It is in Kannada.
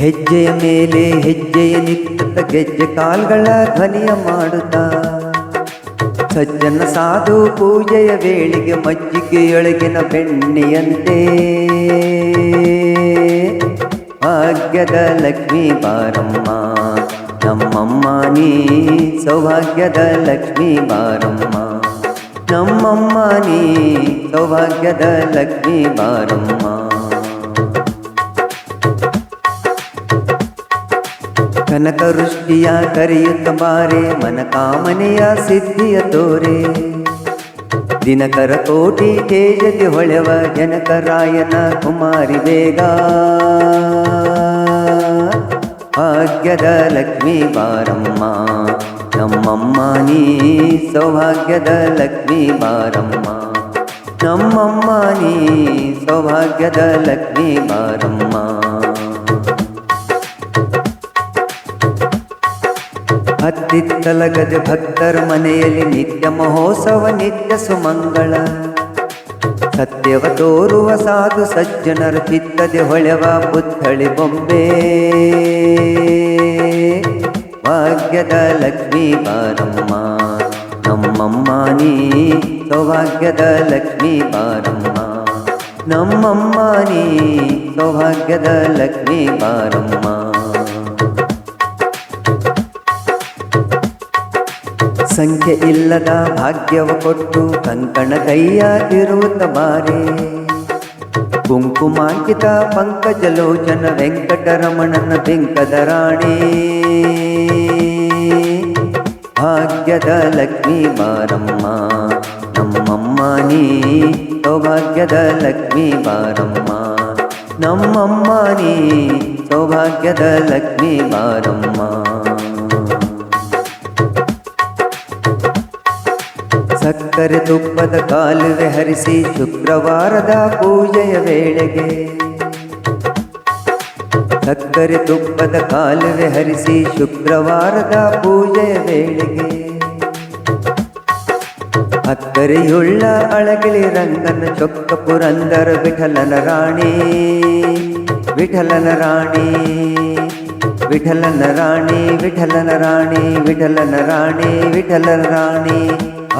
ಹೆಜ್ಜೆಯ ಮೇಲೆ ಹೆಜ್ಜೆಯ ನಿತ್ತ ಗೆಜ್ಜೆ ಕಾಲ್ಗಳ ಧ್ವನಿಯ ಮಾಡುತ್ತಾ. ಸಜ್ಜನ ಸಾಧು ಪೂಜೆಯ ವೇಳೆಗೆ ಮಜ್ಜಿಗೆಯೊಳಗಿನ ಬೆಣ್ಣೆಯಂತೆ. ಭಾಗ್ಯದ ಲಕ್ಷ್ಮೀ ಬಾರಮ್ಮ, ನಮ್ಮಮ್ಮ ನೀ ಸೌಭಾಗ್ಯದ ಲಕ್ಷ್ಮೀ ಬಾರಮ್ಮ. ನಮ್ಮಮ್ಮ ನೀ ಸೌಭಾಗ್ಯದ ಲಕ್ಷ್ಮೀ ಬಾರಮ್ಮ ಕನಕ ವೃಷ್ಟಿಯ ಕರೆಯುತ್ತ ಬಾರೆ, ಮನಕಾಮನೆಯ ಸಿದ್ಧಿಯ ತೋರೆ. ದಿನಕರ ಕೋಟಿ ತೇಜತಿ ಹೊಳೆವ ಜನಕರಾಯನ ಕುಮಾರಿ ಬೇಗ. ಭಾಗ್ಯದ ಲಕ್ಷ್ಮೀ ಬಾರಮ್ಮ, ನಮ್ಮಮ್ಮ ನೀ ಸೌಭಾಗ್ಯದ ಲಕ್ಷ್ಮೀ ಬಾರಮ್ಮ. ನಮ್ಮಮ್ಮ ನೀ ಸೌಭಾಗ್ಯದ ಲಕ್ಷ್ಮೀ ಬಾರಮ್ಮ. ಹತ್ತಿತ್ತಲಗದೆ ಭಕ್ತರ ಮನೆಯಲ್ಲಿ ನಿತ್ಯ ಮಹೋತ್ಸವ, ನಿತ್ಯ ಸುಮಂಗಳ. ಸತ್ಯವ ತೋರುವ ಸಾಧು ಸಜ್ಜನರ ಚಿತ್ತದೆ ಹೊಳೆವ ಪುತ್ಥಳಿ ಬೊಂಬೆ. ಭಾಗ್ಯದ ಲಕ್ಷ್ಮೀ ಬಾರಮ್ಮ, ನಮ್ಮಮ್ಮ ನೀ, ಸೌಭಾಗ್ಯದ ಲಕ್ಷ್ಮೀ ಬಾರಮ್ಮ. ನಮ್ಮಮ್ಮ ನೀ, ಸೌಭಾಗ್ಯದ ಲಕ್ಷ್ಮೀ ಬಾರಮ್ಮ. ಸಂಖ್ಯೆ ಇಲ್ಲದ ಭಾಗ್ಯವ ಕೊಟ್ಟು ಕಂಕಣ ಕೈಯ ತಿರುವುತ್ತ ಬಾರೆ ಕುಂಕುಮಾಂಕಿತ ಪಂಕಜಲೋಚನ ವೆಂಕಟರಮಣನ ಬೆಂಕದ ರಾಣಿ. ಭಾಗ್ಯದ ಲಕ್ಷ್ಮೀ ಬಾರಮ್ಮ, ನಮ್ಮಮ್ಮ ನೀ. ಸೌಭಾಗ್ಯದ ಲಕ್ಷ್ಮೀ ಬಾರಮ್ಮ, ನಮ್ಮಮ್ಮ ನೀ. ಸೌಭಾಗ್ಯದ ಲಕ್ಷ್ಮೀ ಬಾರಮ್ಮ. ಸಕ್ಕರೆ ತುಪ್ಪದ ಕಾಲುವೆ ಹರಿಸಿ ಶುಕ್ರವಾರದ ಪೂಜೆಯ ವೇಳೆಗೆ. ಸಕ್ಕರೆ ತುಪ್ಪದ ಕಾಲುವೆ ಹರಿಸಿ ಶುಕ್ರವಾರದ ಪೂಜೆಯ ವೇಳೆಗೆ. ಅಕ್ಕರೆಯುಳ್ಳ ಅಳಗಿಳಿ ರಂಗನ ಚೊಕ್ಕ ಪುರಂದರ ವಿಠಲನ ರಾಣಿ ವಿಠಲನ ರಾಣಿ ವಿಠಲನ ರಾಣಿ ವಿಠಲನ ರಾಣಿ ವಿಠಲನ ರಾಣಿ ವಿಠಲನ ರಾಣಿ.